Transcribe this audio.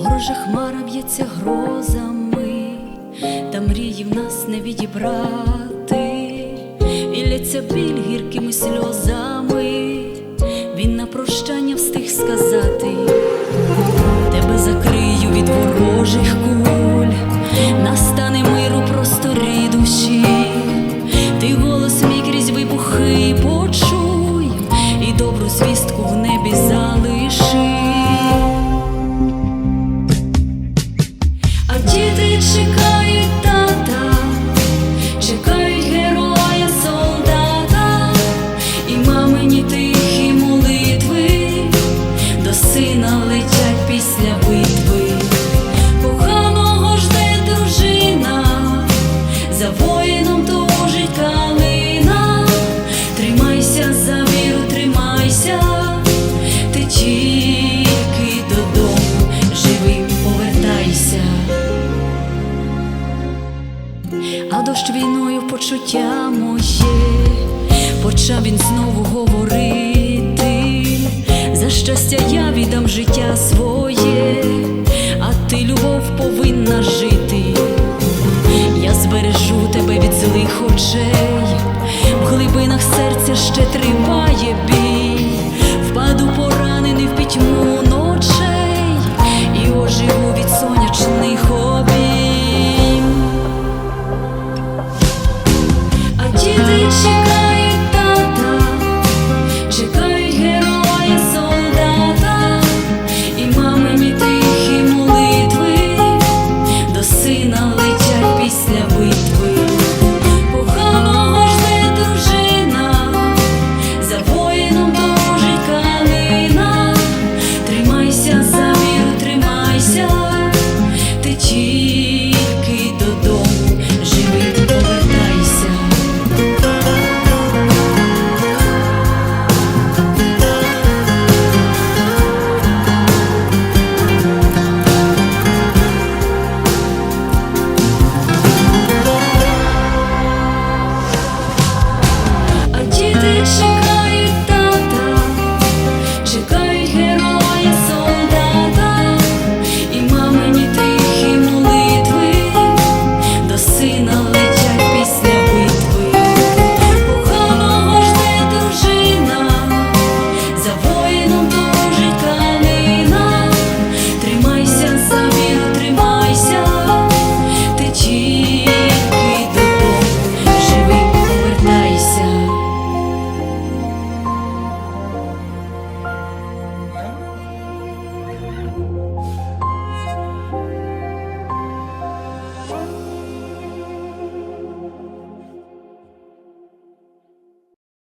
ворожа хмара б'ється грозами, та мрії в нас не відібрати, і лється біль гіркими сльозами. Він на прощання встиг сказати, тебе закрию від ворожих куль, настане мир у просторі душі, ти голос мій крізь вибухи почуй, і добру звістку в небі залиши. 时刻 дощ війною почуття моє, почав він знову говорити, за щастя я віддам життя своє, а ти, любов, повинна жити. Я збережу тебе від злих очей, в глибинах серця ще триває біль. Bye.